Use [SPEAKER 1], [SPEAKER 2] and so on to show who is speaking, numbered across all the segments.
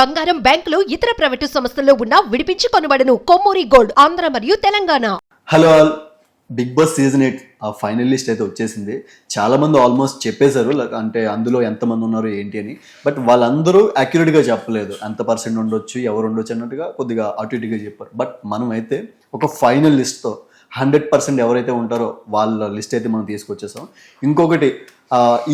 [SPEAKER 1] బంగారం బ్యాంకులు ఇతర ప్రైవేటు సంస్థల్లో ఉన్న విడిపించి కొనబడను కొమ్మూరి గోల్డ్ ఆంధ్ర మరియు Telangana.
[SPEAKER 2] Hello all. Bigg Boss season eight ఆ ఫైనల్ లిస్ట్ అయితే వచ్చేసింది. చాలా మంది ఆల్మోస్ట్ చెప్పేశారు అంటే అందులో ఎంతమంది ఉన్నారు ఏంటి అని. బట్ వాళ్ళందరూ accurate చెప్పలేదు. ఎంత పర్సెంట్ ఉండొచ్చు ఎవరు ఉండొచ్చు అన్నట్టుగా కొద్దిగా అటు ఇటుగా చెప్పారు. బట్ మనం అయితే ఒక ఫైనల్ లిస్ట్తో హండ్రెడ్ పర్సెంట్ ఎవరైతే ఉంటారో వాళ్ళ లిస్ట్ అయితే మనం తీసుకొచ్చేసాం. ఇంకొకటి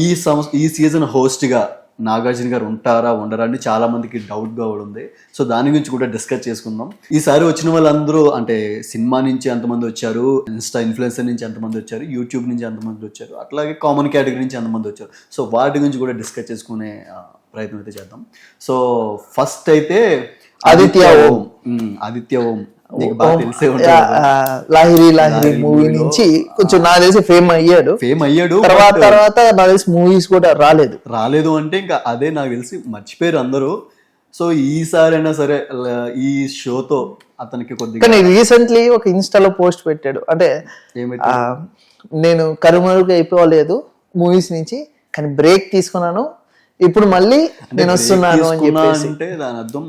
[SPEAKER 2] ఈ సంవత్సరం ఈ సీజన్ హోస్ట్గా నాగార్జున గారు ఉంటారా ఉండరా అని చాలా మందికి డౌట్గా కూడా ఉంది. సో దాని గురించి కూడా డిస్కస్ చేసుకుందాం. ఈసారి వచ్చిన వాళ్ళందరూ అంటే సినిమా నుంచి ఎంతమంది వచ్చారు ఇన్స్టా ఇన్ఫ్లుయెన్సర్ నుంచి ఎంతమంది వచ్చారు యూట్యూబ్ నుంచి ఎంతమంది వచ్చారు అట్లాగే కామన్ కేటగిరీ నుంచి ఎంతమంది వచ్చారు. సో వాటి గురించి కూడా డిస్కస్ చేసుకునే ప్రయత్నం అయితే చేద్దాం. సో ఫస్ట్ అయితే
[SPEAKER 3] ఆదిత్య ఓం.
[SPEAKER 2] ఆదిత్య ఓం.
[SPEAKER 3] లాహిరి లాహిరి మూవీ నుంచి కొంచెం నాకు తెలిసి ఫేమ్ అయ్యాడు.
[SPEAKER 2] ఫేమ్ అయ్యాడు
[SPEAKER 3] తర్వాత తర్వాత నాకు తెలిసి మూవీస్ కూడా రాలేదు.
[SPEAKER 2] రాలేదు అంటే ఇంకా అదే నాకు తెలిసి మర్చిపోయారు అందరూ. సో ఈసారైనా సరే ఈ షోతో అతనికి కొద్దిగా
[SPEAKER 3] కానీ రీసెంట్లీ ఒక ఇన్స్టాలో పోస్ట్ పెట్టాడు. అంటే నేను కరుమరుగు అయిపోలేదు మూవీస్ నుంచి కానీ బ్రేక్ తీసుకున్నాను. ఇప్పుడు మళ్ళీ నేను వస్తున్నాను అని చెప్పేసి.
[SPEAKER 2] అంటే దాని అర్థం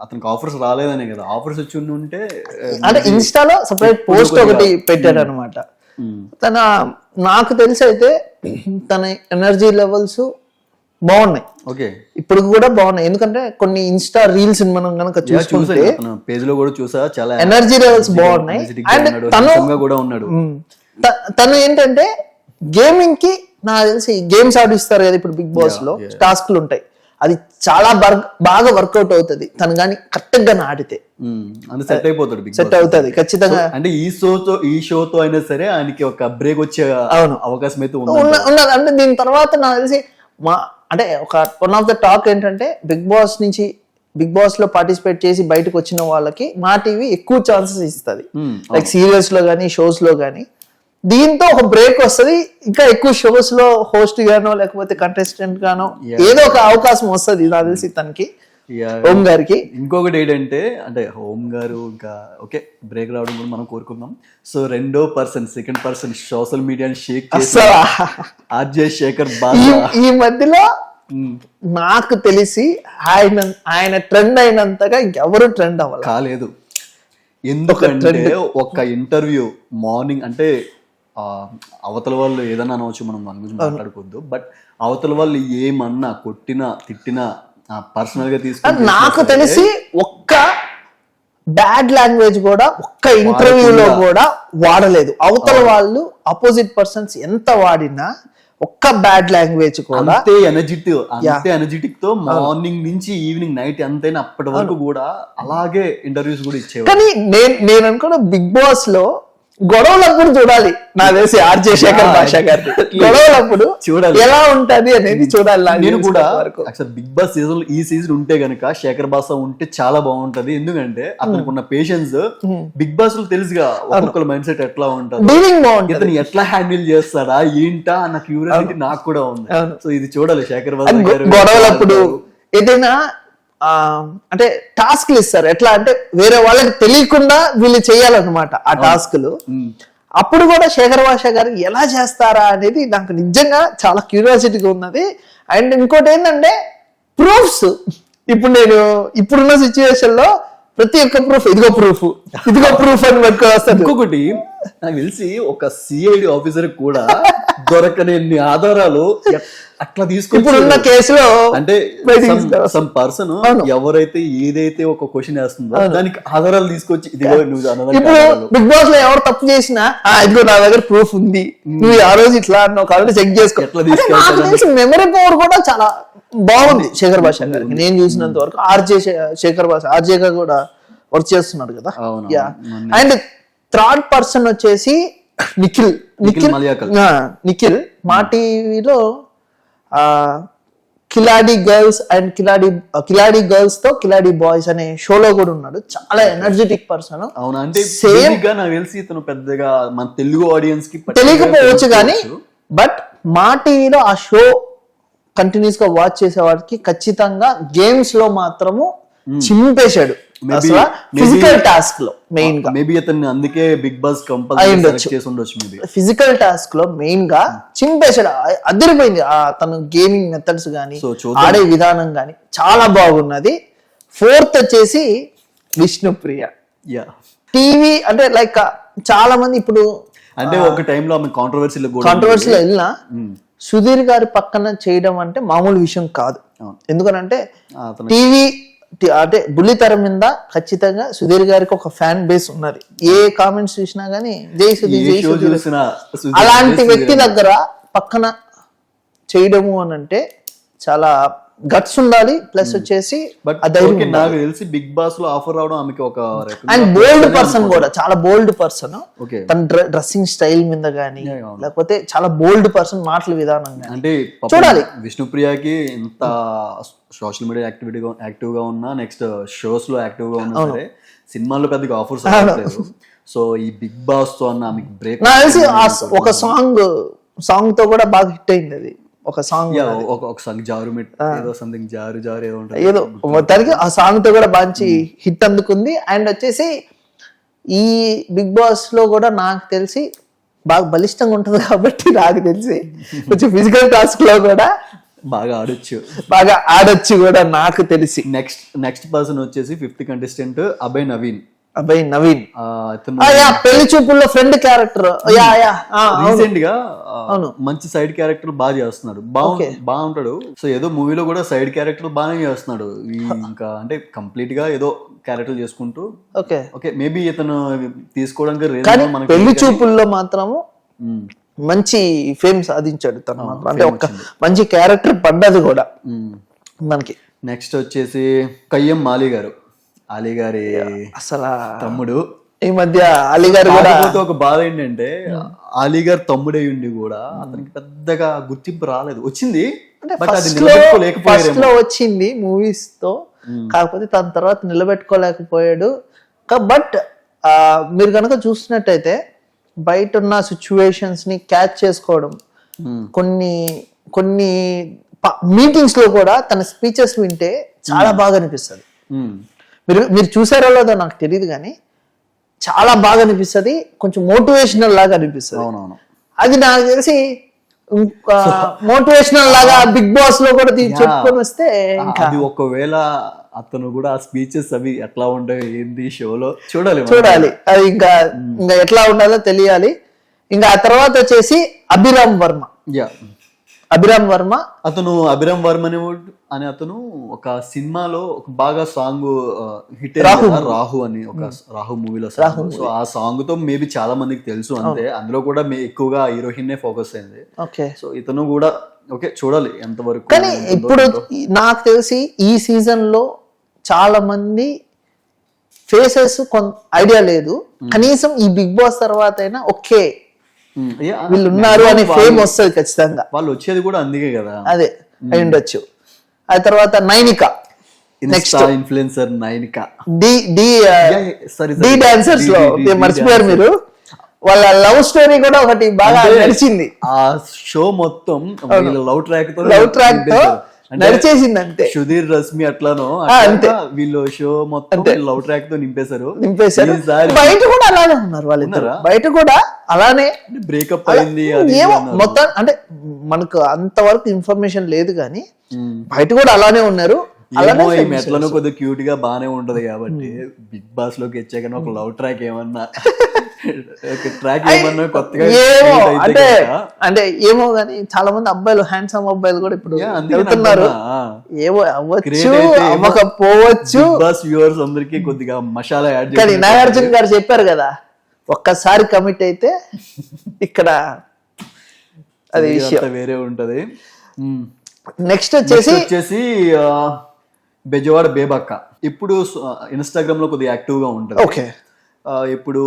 [SPEAKER 2] అతనికి ఆఫర్స్ రాలేదనే కదా. ఆఫర్స్ వచ్చి ఉంటే
[SPEAKER 3] అంటే ఇన్స్టాలో సపరేట్ పోస్ట్ ఒకటి పెట్టాడు అనమాట
[SPEAKER 2] ఉమ్,
[SPEAKER 3] తన నాకు తెలిసి అయితే తన ఎనర్జీ లెవెల్స్ బాగున్నాయి.
[SPEAKER 2] ఓకే
[SPEAKER 3] ఇప్పుడు కూడా బాగున్నాయి. ఎందుకంటే కొన్ని ఇన్స్టా రీల్స్ మనం కనుక చూసుకుంటే
[SPEAKER 2] పేజ్లో కూడా చూసా. చాలా
[SPEAKER 3] ఎనర్జీ లెవెల్స్ బాగున్నాయి. అండ్ తను
[SPEAKER 2] కూడా ఉన్నాడు.
[SPEAKER 3] త- తను ఏంటంటే గేమింగ్కి నాకు తెలిసి గేమ్స్ ఆడిస్తారు కదా ఇప్పుడు బిగ్
[SPEAKER 2] బాస్లో.
[SPEAKER 3] టాస్క్లు ఉంటాయి. అది చాలా బాగా వర్కౌట్ అవుతుంది. తను కానీ కరెక్ట్గా ఆడితే.
[SPEAKER 2] సెట్ అయిపోతాడు బిగ్
[SPEAKER 3] సెట్ అవుతుంది ఖచ్చితంగా.
[SPEAKER 2] అంటే ఈ షోతో ఈ షోతో అయినా సరే ఆయనకి ఒక బ్రేక్ వచ్చే
[SPEAKER 3] అవును.
[SPEAKER 2] అవకాశం అయితే
[SPEAKER 3] ఉన్నది అంటే దీని తర్వాత నాకు తెలిసి మా అంటే ఒక వన్ ఆఫ్ ద టాక్ ఏంటంటే బిగ్ బాస్ నుంచి బిగ్ బాస్లో పార్టిసిపేట్ చేసి బయటకు వచ్చిన వాళ్ళకి మా టీవీ ఎక్కువ ఛాన్సెస్ ఇస్తుంది. లైక్ సీరియల్స్లో కానీ షోస్లో కానీ దీంతో ఒక బ్రేక్ వస్తది. ఇంకా ఎక్కువ షోస్లో హోస్ట్ గానో లేకపోతే కంటెస్టెంట్ గానో ఏదో ఒక అవకాశం వస్తది నాకు తెలిసి తనకి ఓం గారికి.
[SPEAKER 2] ఇంకొకటి ఏంటంటే అంటే హోమ్ గారు ఇంకా ఓకే బ్రేక్ రావడం కూడా మనం కోరుకుందాం. సో రెండో పర్సన్ సెకండ్ పర్సన్ సోషల్ మీడియాని షేక్ ఆర్జే శేఖర్ బాగా.
[SPEAKER 3] ఈ మధ్యలో నాకు తెలిసి ఆయన ఆయన ట్రెండ్ అయినంతగా ఇంకెవరు ట్రెండ్ అవ్వాలి.
[SPEAKER 2] కాలేదు. ఎందుకంటే ఒక ఇంటర్వ్యూ మార్నింగ్ అంటే అవతల వాళ్ళు ఏదన్నా అనవచ్చు మనం దాని గురించి మాట్లాడుకోవద్దు. బట్ అవతల వాళ్ళు ఏమన్నా కొట్టినా తిట్టినా పర్సనల్గా తీసుకుని
[SPEAKER 3] నాకు తెలిసి ఒక్క బ్యాడ్ లాంగ్వేజ్ కూడా ఒక్క ఇంటర్వ్యూలో కూడా వాడలేదు. అవతల వాళ్ళు అపోజిట్ పర్సన్స్ ఎంత వాడినా ఒక్క బ్యాడ్ లాంగ్వేజ్ కూడా
[SPEAKER 2] అంతే ఎనర్జిటిక్ అంతే ఎనర్జిటిక్తో మార్నింగ్ నుంచి ఈవినింగ్ నైట్ ఎంతైనా అప్పటి వరకు కూడా అలాగే ఇంటర్వ్యూస్ కూడా ఇచ్చేవారు.
[SPEAKER 3] కానీ నేను నేను అనుకున్న బిగ్ బాస్లో గొడవలప్పుడు చూడాలి. నా తెలిసి ఆర్జే శేఖర్ భాష గారి. గొడవలప్పుడు
[SPEAKER 2] చూడాలి.
[SPEAKER 3] ఎలా ఉంటది అనేది చూడాలి
[SPEAKER 2] నేను కూడా. యాక్చువల్ బిగ్ బాస్ సీజన్ ఈ సీజన్ ఉంటే గనక శేఖర్ బాస ఉంటే చాలా బాగుంటది. ఎందుకంటే అతనికి ఉన్న పేషెన్స్ బిగ్ బాస్లో తెలుసుగా ఒక్కొక్కరు మైండ్ సెట్ ఎట్లా ఉంటది. ఇతను ఎట్లా హ్యాండిల్ చేస్తాడా ఏంటా అన్న క్యూరియాసిటీ నాకు కూడా ఉంది. సో ఇది చూడాలి శేఖర్ బాస
[SPEAKER 3] గొడవలప్పుడు ఏదైనా అంటే టాస్క్లు ఇస్తారు. ఎట్లా అంటే వేరే వాళ్ళకి తెలియకుండా వీళ్ళు చేయాలన్నమాట ఆ టాస్క్లు. అప్పుడు కూడా శేఖర్ భాష గారు ఎలా చేస్తారా అనేది నాకు నిజంగా చాలా క్యూరియాసిటీగా ఉన్నది. అండ్ ఇంకోటి ఏంటంటే ప్రూఫ్స్. ఇప్పుడు నేను ఇప్పుడున్న సిచ్యువేషన్లో ప్రతి ఒక్క ప్రూఫ్ ఇదిగో ప్రూఫ్ ఇదిగో ప్రూఫ్ అని పట్టుకొని వస్తాడు
[SPEAKER 2] ఇంకొకటి నాకు తెలిసి ఒక సిఐడి ఆఫీసర్ కూడా దొరకని ఆధారాలు అట్లా తీసుకొచ్చి
[SPEAKER 3] కేసులో
[SPEAKER 2] అంటే సమ్ పర్సన్. ఎవరైతే ఏదైతే ఒక క్వశ్చన్ వేస్తుందో దానికి ఆధారాలు తీసుకొచ్చి ఇదిగో నువ్వు
[SPEAKER 3] ఇప్పుడు. బిగ్ బాస్లో ఎవరు తప్పు చేసినా "ఆ, ఇదిగో నా దగ్గర ప్రూఫ్ ఉంది. నువ్వు ఆ రోజు ఇట్లా అన్నావు కాబట్టి చెక్ చేసుకో.
[SPEAKER 2] ఎట్లా.
[SPEAKER 3] తెలిసి మెమరీ పవర్ కూడా చాలా బాగుంది శేఖర్ భాష గారికి. నేను చూసినంత వరకు ఆర్జే శేఖర్ భాష ఆర్జే గా కూడా వర్క్ చేస్తున్నాడు కదా. అండ్ థర్డ్ పర్సన్ వచ్చేసి నిఖిల్.
[SPEAKER 2] నిఖిల్
[SPEAKER 3] నిఖిల్ మా టీవీలో ఆ కిలాడి గర్ల్స్ అండ్ కిలాడి కిలాడి గర్ల్స్తో కిలాడి బాయ్స్ అనే షోలో కూడా ఉన్నాడు. చాలా ఎనర్జెటిక్ పర్సన్.
[SPEAKER 2] అవునా? అంటే గా నాకు తెలిసి ఇతను పెద్దగా మన తెలుగు ఆడియన్స్కి
[SPEAKER 3] తెలియకపోవచ్చు కానీ. బట్ మా టీవీలో ఆ షో కంటిన్యూస్గా వాచ్ చేసే వాడికి ఖచ్చితంగా గేమ్స్లో మాత్రము చింపేశాడు. అసలు
[SPEAKER 2] maybe-
[SPEAKER 3] ఫిజికల్ టాస్క్లో మెయిన్గా.
[SPEAKER 2] మేబీ అతన్ని అందుకే బిగ్ బాస్ కంపల్సరీ
[SPEAKER 3] ఉండొచ్చు.
[SPEAKER 2] చేసి ఉండొచ్చు మేబీ
[SPEAKER 3] ఫిజికల్ టాస్క్లో మెయిన్గా చింపేశాడు. అ- అదిరిపోయింది. తన గేమింగ్ మెథడ్స్ గానీ. ఆడే విధానం గానీ చాలా బాగున్నది. ఫోర్త్ వచ్చేసి విష్ణుప్రియ
[SPEAKER 2] యా
[SPEAKER 3] టీవీ అంటే లైక్ చాలా మంది ఇప్పుడు
[SPEAKER 2] అంటే ఒక టైంలో ఆమె కాంట్రవర్సీలో
[SPEAKER 3] కాంట్రవర్సీలో వెళ్ళినా
[SPEAKER 2] ఉమ్.
[SPEAKER 3] సుధీర్ గారి పక్కన చేయడం అంటే మామూలు విషయం కాదు. ఎందుకనంటే టీవీ అంటే బుల్లితెర మీద ఖచ్చితంగా సుధీర్ గారికి ఒక ఫ్యాన్ బేస్ ఉన్నది. ఏ కామెంట్స్ చూసినా గానీ జై సుధీర్ జై సుధీర్. అలాంటి వ్యక్తి దగ్గర పక్కన చేయడము అని అంటే చాలా గట్స్ ఉండాలి ప్లస్ వచ్చేసి
[SPEAKER 2] బట్. నాకు తెలిసి బిగ్ బాస్లో ఆఫర్ రావడం ఆమెకి ఒక
[SPEAKER 3] అండ్ బోల్డ్ పర్సన్ కూడా చాలా బోల్డ్ పర్సన్ తన డ్రెస్సింగ్ స్టైల్ మీద గానీ. లేకపోతే చాలా బోల్డ్ పర్సన్ మాటల విధానం
[SPEAKER 2] అంటే
[SPEAKER 3] చూడాలి.
[SPEAKER 2] విష్ణుప్రియకి ఎంత సోషల్ మీడియా యాక్టివిటీగా యాక్టివ్గా ఉన్నా నెక్స్ట్ షోస్లో యాక్టివ్గా ఉన్నా సరే సినిమాల్లో పెద్దగా ఆఫర్స్ రావట్లేదు సో ఈ బిగ్ బాస్తో అన్న ఆమెకి బ్రేక్
[SPEAKER 3] నాకు తెలిసి ఒక సాంగ్ సాంగ్తో కూడా బాగా హిట్ అయింది అది. ఒక సాంగ్
[SPEAKER 2] ఒక ఒక సాంగ్ జారు ఏదో సంథింగ్ జారు జారు ఏదో ఉంటుంది.
[SPEAKER 3] ఏదో మొత్తానికి ఆ సాంగ్తో కూడా మంచి హిట్ అందుకుంది. అండ్ వచ్చేసి ఈ బిగ్ బాస్లో కూడా నాకు తెలిసి బాగా బలిష్టంగా ఉంటుంది కాబట్టి నాకు తెలిసి కొంచెం ఫిజికల్ టాస్క్లో కూడా
[SPEAKER 2] బాగా ఆడొచ్చు.
[SPEAKER 3] బాగా ఆడొచ్చు కూడా నాకు తెలిసి.
[SPEAKER 2] నెక్స్ట్ నెక్స్ట్ పర్సన్ వచ్చేసి ఫిఫ్త్ కంటెస్టెంట్ అభయ్ నవీన్
[SPEAKER 3] అబ్బాయి నవీన్. పెళ్ళి చూపుల్లో ఫ్రెండ్ క్యారెక్టర్ రీసెంట్గా ఆ,
[SPEAKER 2] మంచి సైడ్ క్యారెక్టర్ బాగా చేస్తున్నాడు. బాగు బాగుంటాడు సో ఏదో మూవీలో కూడా సైడ్ క్యారెక్టర్ బాగానే చేస్తున్నాడు. ఇంకా అంటే కంప్లీట్గా ఏదో క్యారెక్టర్ చేసుకుంటూ.
[SPEAKER 3] ఓకే.
[SPEAKER 2] ఓకే మేబీ ఇతను తీసుకోవడానికి
[SPEAKER 3] పెళ్ళి చూపుల్లో మాత్రము
[SPEAKER 2] ఉమ్,
[SPEAKER 3] మంచి ఫేమ్ సాధించాడు తను మాత్రం. అంటే ఒక మంచి క్యారెక్టర్ పడ్డది కూడా
[SPEAKER 2] ఉమ్.
[SPEAKER 3] మనకి.
[SPEAKER 2] నెక్స్ట్ వచ్చేసి కయ్యం మాలి గారు. అలీ గారి
[SPEAKER 3] అసలు
[SPEAKER 2] తమ్ముడు.
[SPEAKER 3] ఈ మధ్య అలీ గారు కూడా
[SPEAKER 2] కాకపోతే ఒక బాధ ఏంటంటే అలీ గారు తమ్ముడై ఉండి కూడా అతనికి పెద్దగా గుర్తింపు రాలేదు. వచ్చింది
[SPEAKER 3] ఫస్ట్లో వచ్చింది మూవీస్తో. కాకపోతే తన తర్వాత నిలబెట్టుకోలేకపోయాడు. బట్ మీరు కనుక చూసినట్టయితే బయట ఉన్న సిచ్యువేషన్స్ని క్యాచ్ చేసుకోవడం. కొన్ని కొన్ని మీటింగ్స్లో కూడా తన స్పీచెస్ వింటే చాలా బాగా అనిపిస్తుంది. మీరు మీరు చూసారో లేదో నాకు తెలియదు కానీ చాలా బాగా అనిపిస్తుంది. కొంచెం మోటివేషనల్ లాగా అనిపిస్తుంది.
[SPEAKER 2] అవునవును.
[SPEAKER 3] అది నాకు తెలిసి మోటివేషనల్ లాగా బిగ్ బాస్లో కూడా చెప్పుకొని వస్తే ఇంకా
[SPEAKER 2] అది ఒకవేళ అతను కూడా ఆ స్పీచెస్ అవి ఎట్లా ఉంటాయి ఏంది షోలో చూడాలి.
[SPEAKER 3] చూడాలి. అది ఇంకా ఇంకా ఎట్లా ఉండాలో తెలియాలి. ఇంకా ఆ తర్వాత వచ్చేసి అభిరామ్ వర్మ.
[SPEAKER 2] యా.
[SPEAKER 3] అభిరామ్ వర్మ.
[SPEAKER 2] అతను అభిరామ్ వర్మ అనే అనే అతను ఒక సినిమాలో ఒక బాగా సాంగ్ హిట్ రాహు రాహు అని ఒక రాహు మూవీలో సాంగ్. సో ఆ సాంగ్తో మేబీ చాలా మందికి తెలుసు అంతే. అందులో కూడా మే- ఎక్కువగా హీరోయిన్ ఫోకస్ అయింది.
[SPEAKER 3] ఓకే.
[SPEAKER 2] సో ఇతను కూడా ఓకే చూడాలి ఎంతవరకు
[SPEAKER 3] కానీ ఇప్పుడు నాకు తెలిసి ఈ సీజన్లో చాలా మంది ఫేసెస్ కొంత ఐడియా లేదు. కనీసం ఈ బిగ్ బాస్ తర్వాత అయినా ఓకే. వీళ్ళు ఉన్నారు అనే ఫేమ్ వస్తుంది ఖచ్చితంగా.
[SPEAKER 2] వాళ్ళు వచ్చేది కూడా అందుకే కదా.
[SPEAKER 3] అదే అయి ఉండొచ్చు. ఆ తర్వాత Nainika.
[SPEAKER 2] Insta influencer Nainika.
[SPEAKER 3] D D
[SPEAKER 2] సరే
[SPEAKER 3] డి డాన్సర్స్లో మర్చిపోయారు మీరు. వాళ్ళ లవ్ స్టోరీ కూడా ఒకటి బాగా నడిచింది.
[SPEAKER 2] ఆ షో మొత్తం వీళ్ళ లవ్ ట్రాక్తో
[SPEAKER 3] లవ్
[SPEAKER 2] ట్రాక్తో
[SPEAKER 3] నడిచేసింది అంతే
[SPEAKER 2] సుధీర్ రశ్మి అట్లానో
[SPEAKER 3] అంతే.
[SPEAKER 2] వీళ్ళు షో మొత్తం లవ్ ట్రాక్తో నింపేశారు.
[SPEAKER 3] నింపేశారు. బయట కూడా అలానే ఉన్నారు వాళ్ళిద్దరు.
[SPEAKER 2] ఉన్నారా?
[SPEAKER 3] బయట కూడా అలానే.
[SPEAKER 2] బ్రేకప్ అయింది
[SPEAKER 3] ఏమో మొత్తం అంటే మనకు అంతవరకు ఇన్ఫర్మేషన్ లేదు కానీ బయట కూడా అలానే ఉన్నారు.
[SPEAKER 2] ఏమో ఈ మెట్లను కొద్దిగా క్యూట్గా బానే ఉంటది కాబట్టి బిగ్ బాస్లోకి వచ్చాక ఒక లవ్ ట్రాక్ ఏమన్నా. ట్రాక్ ఏమన్నా కొత్తగా
[SPEAKER 3] అంటే అంటే ఏమో గానీ చాలా మంది అబ్బాయిలు హ్యాండ్సమ్ అబ్బాయిలు కూడా ఇప్పుడు వెళ్తున్నారు. ఏమో అవ్వచ్చు అవ్వకపోవచ్చు.
[SPEAKER 2] బాస్ వ్యూవర్స్ అందరికి కొద్దిగా మసాలా యాడ్
[SPEAKER 3] కానీ నాగార్జున గారు చెప్పారు కదా ఒక్కసారి కమిట్ అయితే ఇక్కడ అది విషయం.
[SPEAKER 2] వేరే ఉంటది.
[SPEAKER 3] నెక్స్ట్ వచ్చేసి
[SPEAKER 2] Next వచ్చేసి ఆ, బెజవాడ బేబక్క. ఇప్పుడు ఇన్స్టాగ్రామ్లో కొద్దిగా యాక్టివ్గా ఉంటది.
[SPEAKER 3] ఓకే.
[SPEAKER 2] ఇప్పుడు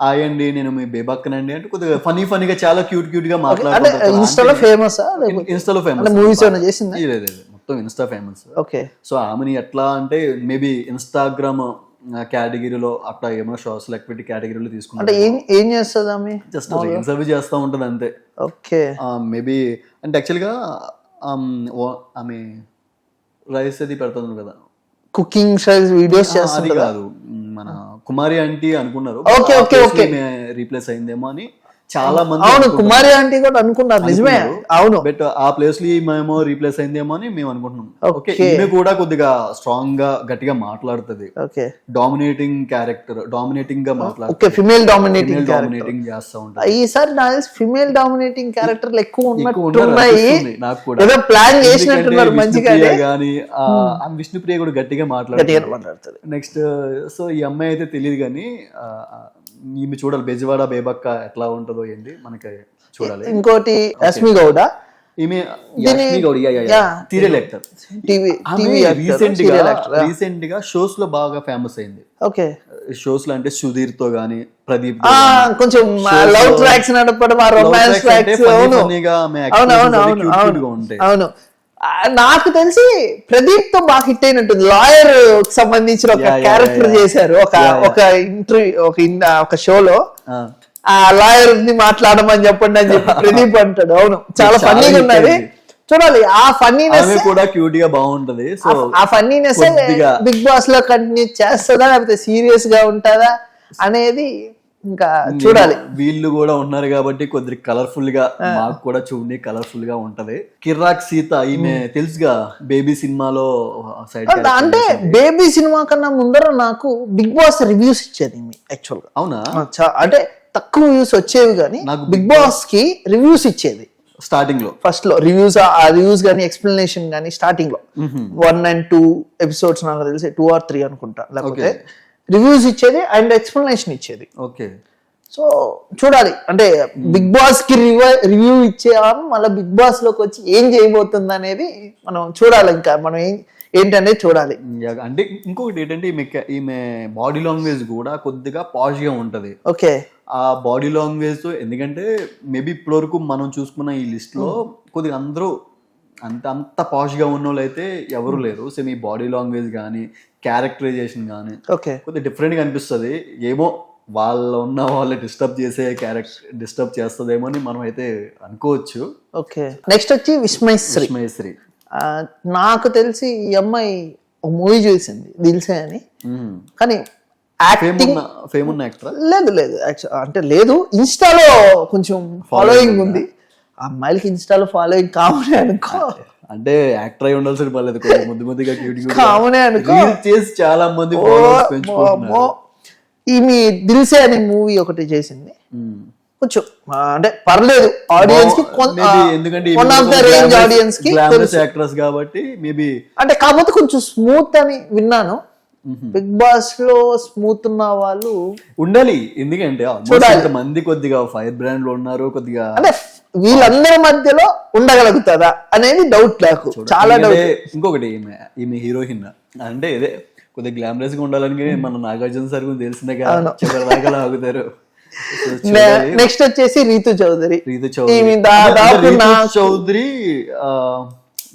[SPEAKER 2] హాయ్ అండి నేను మీ బేబక్కనండి అంటే కొద్దిగా ఫనీ ఫనీగా చాలా క్యూట్ క్యూట్గా
[SPEAKER 3] అంటే
[SPEAKER 2] మాట్లాడుతుంటారు
[SPEAKER 3] ఇన్స్టాలో ఫేమస్
[SPEAKER 2] ఇన్స్టాలో ఫేమస్
[SPEAKER 3] మూవీస్ ఏమైనా చేసిందా?
[SPEAKER 2] మొత్తం ఇన్స్టా ఫేమస్
[SPEAKER 3] ఓకే.
[SPEAKER 2] సో ఆమెని ఎట్లా అంటే మేబీ ఇన్స్టాగ్రామ్ కేటగిరీలో అట్లా ఏమైనా సోషల్ యాక్టివిటీ కేటగిరీలో
[SPEAKER 3] అంటే
[SPEAKER 2] తీసుకున్నారు
[SPEAKER 3] ఏం ఏం చేస్తుంది ఆమె?
[SPEAKER 2] జస్ట్ అవి చేస్తూ ఉంటది అంతే.
[SPEAKER 3] ఓకే.
[SPEAKER 2] మేబీ అంటే యాక్చువల్గా ఆమె రైస్ అది పెడుతుంది కదా.
[SPEAKER 3] కుకింగ్ స్టైల్స్ వీడియోస్ చేస్తుంది
[SPEAKER 2] కాదు. మన కుమారి ఆంటీ అనుకున్నారు.
[SPEAKER 3] Okay, okay, okay.
[SPEAKER 2] రీప్లేస్ అయిందేమో అని. చాలా మంది
[SPEAKER 3] అవును కుమారి ఆంటీ కూడా అనుకున్నారు నిజమే. అవును.
[SPEAKER 2] బట్ ఆ ప్లేస్లో మేము రీప్లేస్ అయిందేమో అని మేము అనుకుంటున్నాం. ఓకే. ఈమె కూడా కొద్దిగా స్ట్రాంగ్గా గట్టిగా మాట్లాడుతుంది.
[SPEAKER 3] ఓకే
[SPEAKER 2] డామినేటింగ్ క్యారెక్టర్ డామినేటింగ్గా మాట్లాడుతుంది.
[SPEAKER 3] Okay female dominating character
[SPEAKER 2] dominating చేస్తా ఉంటుంది.
[SPEAKER 3] ఈసారి తెలిసి ఫిమేల్ డామినేటింగ్ క్యారెక్టర్లు ఎక్కువ ఉన్నట్టున్నాయి
[SPEAKER 2] నాకు కూడా.
[SPEAKER 3] ఏదో ప్లాన్ చేసినట్టున్నారు మంచిగా
[SPEAKER 2] విష్ణుప్రియ గాని ఆ, విష్ణుప్రియ కూడా గట్టిగా మాట్లాడుతుంది. నెక్స్ట్ సో ఈ అమ్మాయి అయితే తెలియదు కానీ ఈమె చూడాలి. బెజవాడ బేబక్క ఎట్లా ఉంటుందో ఏంటి మనకి చూడాలి.
[SPEAKER 3] ఇంకోటి యస్మి గౌడ.
[SPEAKER 2] ఈమె యాష్మి గౌడ్. సీరియల్ యాక్టర్ రీసెంట్గా రీసెంట్గా షోస్లో బాగా ఫేమస్ అయింది.
[SPEAKER 3] ఓకే.
[SPEAKER 2] షోస్లో అంటే సుధీర్తో గానీ ప్రదీప్
[SPEAKER 3] కొంచెం లవ్ ట్రాక్స్ నడపడం ఆ రొమాన్స్ ట్రాక్స్ అవును. అవును అవును అవును. నాకు తెలిసి ప్రదీప్తో బాగా హిట్ అయినట్టుంది. లాయర్ సంబంధించిన ఒక క్యారెక్టర్. చేశారు. ఒక. ఒక ఇంటర్వ్యూ ఒక ఒక షోలో.
[SPEAKER 2] ఆ,
[SPEAKER 3] లాయర్ని మాట్లాడమని చెప్పండి అని చెప్పి ప్రదీప్ అంటాడు. అవును. చాలా ఫన్నీగా ఉన్నది. చూడాలి ఆ ఫన్నీనెస్
[SPEAKER 2] కూడా క్యూట్గా బాగుంటది. సో
[SPEAKER 3] ఆ ఫన్నీనెస్ బిగ్ బాస్లో కంటిన్యూ చేస్తుందా లేకపోతే సీరియస్గా ఉంటుందా అనేది ఇంకా చూడాలి.
[SPEAKER 2] వీళ్ళు కూడా ఉన్నారు కాబట్టి కొద్దిగా కలర్ఫుల్గా మాకు కూడా చూడండి కలర్ఫుల్గా ఉంటది. కిర్రాక్ సీత ఈమె తెలుసుగా బేబీ సినిమాలో సైడ్
[SPEAKER 3] అంటే బేబీ సినిమా కన్నా ముందర నాకు బిగ్ బాస్ రివ్యూస్ ఇచ్చేది యాక్చువల్గా.
[SPEAKER 2] అవునా?
[SPEAKER 3] అంటే తక్కువ వ్యూస్ వచ్చేవి కానీ
[SPEAKER 2] నాకు
[SPEAKER 3] బిగ్ బాస్కి రివ్యూస్ ఇచ్చేది. స్టార్టింగ్లో. ఫస్ట్లో రివ్యూస్ ఆ రివ్యూస్ కానీ ఎక్స్ప్లెనేషన్ కానీ స్టార్టింగ్లో. వన్ అండ్ టూ ఎపిసోడ్స్ నాకు తెలిసి టూ ఆర్ త్రీ అనుకుంటా. లేకపోతే రివ్యూస్ ఇచ్చేది అండ్ ఎక్స్ప్లెనేషన్ ఇచ్చేది.
[SPEAKER 2] ఓకే.
[SPEAKER 3] సో చూడాలి. అంటే బిగ్ బాస్కి రివ్యూ ఇచ్చేవాము మళ్ళీ బిగ్ బాస్లోకి వచ్చి ఏం చేయబోతుంది అనేది మనం చూడాలి ఇంకా. మనం ఏం ఏంటనేది చూడాలి.
[SPEAKER 2] అంటే ఇంకొకటి ఏంటంటే ఈమె ఈమె బాడీ లాంగ్వేజ్ కూడా కొద్దిగా పాష్గా ఉంటది.
[SPEAKER 3] ఓకే.
[SPEAKER 2] ఆ బాడీ లాంగ్వేజ్ ఎందుకంటే మేబీ ఇప్పటి వరకు మనం చూసుకున్న ఈ లిస్ట్లో కొద్దిగా అందరూ అంత అంత పాష్గా ఉన్న వాళ్ళు అయితే ఎవరు లేరు. సో మీ బాడీ లాంగ్వేజ్ కానీ క్యారెక్టరైజేషన్ కానీ
[SPEAKER 3] ఓకే.
[SPEAKER 2] కొద్దిగా డిఫరెంట్గా అనిపిస్తుంది. ఏమో వాళ్ళ ఉన్న వాళ్ళు డిస్టర్బ్ చేసే క్యారెక్టర్ డిస్టర్బ్ చేస్తుందేమో అని మనం అయితే అనుకోవచ్చు.
[SPEAKER 3] ఓకే. నెక్స్ట్ వచ్చి విస్మయశ్రీ.
[SPEAKER 2] విస్మయశ్రీ.
[SPEAKER 3] నాకు తెలిసి ఈ అమ్మాయి ఒక మూవీ చూసింది దిల్సే అని. కానీ
[SPEAKER 2] ఫేమ్
[SPEAKER 3] యాక్టింగ్
[SPEAKER 2] ఉన్న ఫేమ్ ఉన్న యాక్టర్
[SPEAKER 3] లేదు. లేదు అంటే లేదు. ఇన్స్టాలో కొంచెం ఫాలోయింగ్ ఉంది? ఆ అమ్మాయిలకి ఇన్స్టాలో ఫాలోయింగ్ కామనే అనుకో.
[SPEAKER 2] అంటే యాక్టర్ అయి ఉండాల్సిన పర్లేదు కొంచెం ముద్దు ముద్దుగా క్యూట్
[SPEAKER 3] అనుకో
[SPEAKER 2] చేసి చాలా మంది. పెంచుకుంటున్నారు
[SPEAKER 3] ఈమె దిల్సే అనే మూవీ ఒకటి చేసింది. కొంచెం అంటే పర్లేదు
[SPEAKER 2] ఆడియన్స్కి ఎందుకంటే
[SPEAKER 3] రేంజ్ ఆడియన్స్కి.
[SPEAKER 2] యాక్ట్రెస్ కాబట్టి మేబీ
[SPEAKER 3] అంటే కాకపోతే కొంచెం స్మూత్ అని విన్నాను బిగ్ బాస్లో స్మూత్ ఉన్న వాళ్ళు
[SPEAKER 2] ఉండాలి ఎందుకంటే. ఇంతమంది కొద్దిగా ఫైర్ బ్రాండ్లో ఉన్నారు కొద్దిగా
[SPEAKER 3] అంటే వీళ్ళందరి మధ్యలో ఉండగలుగుతుందా అనేది డౌట్ నాకు. చాలా డౌట్
[SPEAKER 2] ఇంకొకటి ఈమె ఈమె హీరోయిన్ అంటే ఇదే కొద్దిగా గ్లామరస్గా ఉండాలని మన నాగార్జున సార్ గురించి తెలిసిందే కదా. చివరి ఆగుతారు.
[SPEAKER 3] నెక్స్ట్ వచ్చేసి రీతు చౌదరి.
[SPEAKER 2] రీతు చౌదరి.
[SPEAKER 3] దాదాపు
[SPEAKER 2] చౌదరి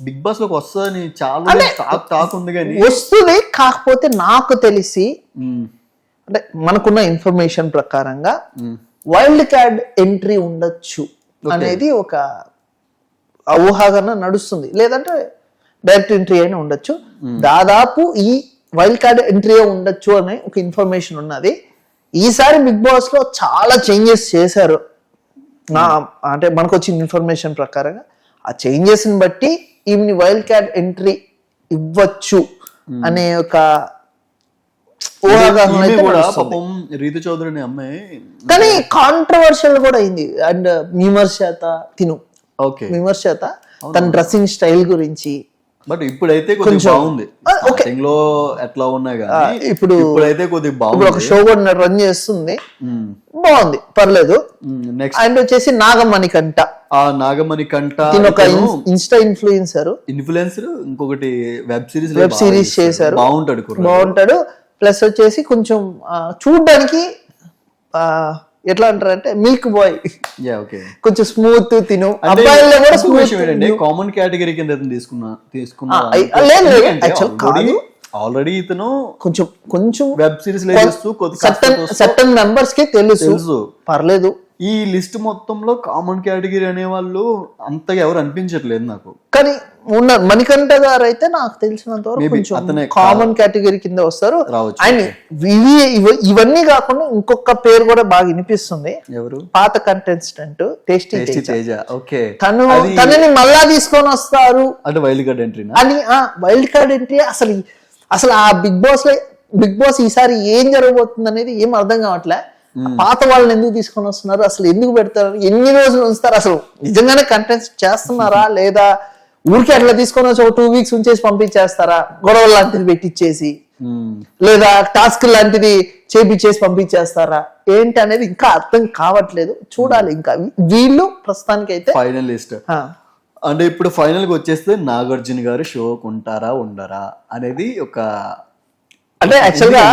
[SPEAKER 2] బిగ్ బాస్లోకి వస్తుందని చాలా టాక్ టాక్ ఉంది కానీ.
[SPEAKER 3] వస్తుంది కాకపోతే నాకు తెలిసి
[SPEAKER 2] మ్మ్.
[SPEAKER 3] అంటే మనకున్న ఇన్ఫర్మేషన్ ప్రకారంగా. వైల్డ్ కార్డ్ ఎంట్రీ ఉండొచ్చు. అనేది ఒక ఊహాగాన నడుస్తుంది. లేదంటే డైరెక్ట్ ఎంట్రీ అయినా ఉండొచ్చు. దాదాపు ఈ వైల్డ్ కార్డ్ ఎంట్రీ ఉండొచ్చు అనే ఒక ఇన్ఫర్మేషన్ ఉన్నది. ఈసారి బిగ్ బాస్లో చాలా చేంజెస్ చేశారు. నా అంటే మనకు వచ్చిన ఇన్ఫర్మేషన్ ప్రకారంగా ఆ చేంజెస్ని బట్టి ఈమెని వైల్డ్ కార్డ్ ఎంట్రీ ఇవ్వచ్చు అనే ఒక ఊహాగానం
[SPEAKER 2] ఈమె
[SPEAKER 3] అయితే
[SPEAKER 2] కూడా
[SPEAKER 3] నడుస్తుంది.
[SPEAKER 2] పాపం రీతు చౌదరి అనే అమ్మాయి
[SPEAKER 3] కానీ కాంట్రవర్షియల్ కూడా అయింది. అండ్ విమర్శత తిను.
[SPEAKER 2] ఓకే.
[SPEAKER 3] విమర్శత తన డ్రెస్సింగ్ స్టైల్ గురించి
[SPEAKER 2] బట్ ఇప్పుడైతే కొద్దిగా బాగుంది. స్టార్టింగ్లో ఎట్లా ఉన్నా కానీ
[SPEAKER 3] ఇప్పుడు
[SPEAKER 2] ఇప్పుడైతే కొద్దిగా
[SPEAKER 3] ఇప్పుడు ఒక
[SPEAKER 2] బాగుంది.
[SPEAKER 3] షో కూడా రన్ చేస్తుంది. బాగుంది. పర్లేదు.
[SPEAKER 2] నెక్స్ట్
[SPEAKER 3] అండ్ వచ్చేసి నాగమణికంట
[SPEAKER 2] ఆ నాగమణి కంట
[SPEAKER 3] ఒక ఇన్స్టా ఇన్ఫ్లుయెన్సర్
[SPEAKER 2] ఇన్ఫ్లుయెన్సర్ ఇంకొకటి వెబ్ సిరీస్
[SPEAKER 3] వెబ్ సిరీస్ చేశారు.
[SPEAKER 2] బాగుంటాడు.
[SPEAKER 3] బాగుంటాడు. ప్లస్ వచ్చేసి కొంచెం చూడ్డానికి ఎట్లా అంటారంటే మిల్క్ బాయ్ కొంచెం స్మూత్ తిను. అబ్బాయిల్లో కూడా స్మూత్
[SPEAKER 2] కామన్ కేటగిరీ కింద తీసుకున్నా తీసుకున్నా
[SPEAKER 3] లేదు, కాదు.
[SPEAKER 2] ఆల్రెడీ ఇతను
[SPEAKER 3] కొంచెం కొంచెం
[SPEAKER 2] వెబ్ సిరీస్
[SPEAKER 3] సర్టన్ సర్టన్ మెంబర్స్కి తెలుసు.
[SPEAKER 2] తెలుసు.
[SPEAKER 3] పర్లేదు.
[SPEAKER 2] ఈ లిస్ట్ మొత్తంలో కామన్ కేటగిరీ అనే వాళ్ళు అంతగా ఎవరు అనిపించట్లేదు నాకు.
[SPEAKER 3] కానీ ఉన్న మణికంఠ గారు అయితే నాకు తెలిసినంత వరకు కొంచెం కామన్ కేటగిరీ కింద వస్తారు. ఇవి ఇవ- ఇవన్నీ కాకుండా ఇంకొక పేరు కూడా బాగా వినిపిస్తుంది.
[SPEAKER 2] ఎవరు?
[SPEAKER 3] పాత కంటెస్టెంట్ టేస్టీ
[SPEAKER 2] తేజ ఓకే
[SPEAKER 3] తను తనని మళ్ళా తీసుకొని వస్తారు.
[SPEAKER 2] అంటే వైల్డ్ కార్డ్ ఎంట్రీనా
[SPEAKER 3] అని ఆ వైల్డ్ కార్డ్ ఎంట్రీ అసలు అసలు ఆ బిగ్ బాస్లో బిగ్ బాస్ ఈసారి ఏం జరగబోతుంది అనేది ఏం అర్థం కావట్లే. పాత వాళ్ళని ఎందుకు తీసుకొని వస్తున్నారు? అసలు ఎందుకు పెడతారు? ఎన్ని రోజులు ఉంచుతారు? అసలు నిజంగానే కంటెంట్ చేస్తున్నారా? లేదా ఊరికి అట్లా తీసుకొని వచ్చి ఒక టూ వీక్స్ ఉంచేసి పంపించేస్తారా? గొడవలు లాంటిది పెట్టించేసి. లేదా టాస్క్ లాంటిది చేపించేసి పంపించేస్తారా? ఏంటి అనేది ఇంకా అర్థం కావట్లేదు. చూడాలి ఇంకా. వీళ్ళు ప్రస్తుతానికి అయితే
[SPEAKER 2] ఫైనలిస్ట్ అంటే ఇప్పుడు ఫైనల్కి వచ్చేస్తే నాగార్జున గారు షోకు ఉంటారా ఉండరా అనేది ఒక
[SPEAKER 3] అంటే
[SPEAKER 2] యాక్చువల్గా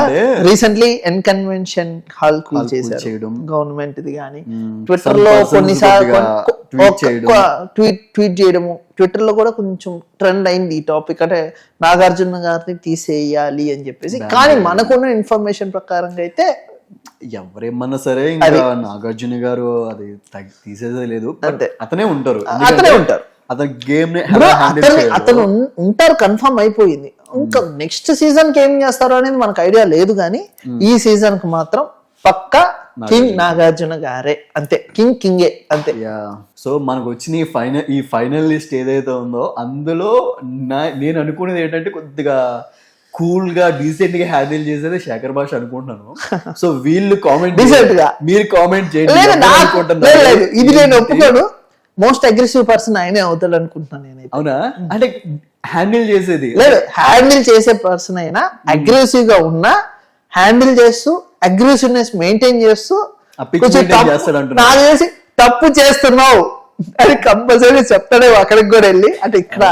[SPEAKER 3] రీసెంట్లీ ఎన్ కన్వెన్షన్ హాల్ కూల్ చేశారు. గవర్నమెంట్ ఇది కానీ.
[SPEAKER 2] ట్విట్టర్లో
[SPEAKER 3] కొన్నిసార్లు. ట్వీట్ ట్వీట్ చేయడము ట్విట్టర్లో కూడా కొంచెం ట్రెండ్ అయింది ఈ టాపిక్ అంటే నాగార్జున గారిని తీసేయాలి అని చెప్పేసి కానీ మనకున్న ఇన్ఫర్మేషన్ ప్రకారంగా అయితే
[SPEAKER 2] ఎవరేమన్నా సరే ఇంకా నాగార్జున గారు అది తీసేదే లేదు. అతనే ఉంటారు
[SPEAKER 3] అతనే ఉంటారు.
[SPEAKER 2] అతని గేమ్
[SPEAKER 3] అతను ఉంటారు కన్ఫర్మ్ అయిపోయింది. ఇంకా నెక్స్ట్ సీజన్కి ఏం చేస్తారో అనేది మనకు ఐడియా లేదు కానీ ఈ సీజన్కి మాత్రం పక్కా కింగ్ నాగార్జున గారే. అంతే కింగ్ కింగే అంతే.
[SPEAKER 2] యా. సో మనకు వచ్చిన ఈ ఫైనల్ ఈ ఫైనల్ లిస్ట్ ఏదైతే ఉందో అందులో నేను అనుకునేది ఏంటంటే కొద్దిగా కూల్గా డీసెంట్గా హ్యాండిల్ చేసేది శేఖర్ భాష అనుకుంటున్నాను. సో వీళ్ళు కామెంట్
[SPEAKER 3] Decent గా.
[SPEAKER 2] మీరు కామెంట్ చేయండి.
[SPEAKER 3] ఇది నేను? ఒప్పుకోను. మోస్ట్ అగ్రెసివ్ పర్సన్ ఆయనే అవుతాడు అనుకుంటున్నాను నేనైతే.
[SPEAKER 2] అవునా? అంటే హ్యాండిల్ చేసేది.
[SPEAKER 3] లేదు హ్యాండిల్ చేసే పర్సన్ అయినా అగ్రెసివ్గా ఉన్నా హ్యాండిల్ చేస్తూ అగ్రెసివ్నెస్ మెయింటైన్ చేస్తూ. నాకు తెలిసి తప్పు చేస్తున్నావు. అని కంపల్సరీ చెప్తాడే అక్కడికి కూడా వెళ్ళి. అంటే ఇక్కడ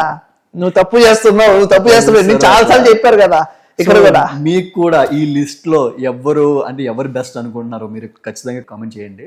[SPEAKER 3] నువ్వు తప్పు చేస్తున్నావు నువ్వు తప్పు చేస్తున్నావు. నేను చాలా సార్లు చెప్పారు కదా ఇక్కడ కూడా.
[SPEAKER 2] మీకు కూడా ఈ లిస్ట్లో ఎవరు అంటే ఎవరు బెస్ట్ అనుకుంటున్నారో మీరు ఖచ్చితంగా కామెంట్ చేయండి.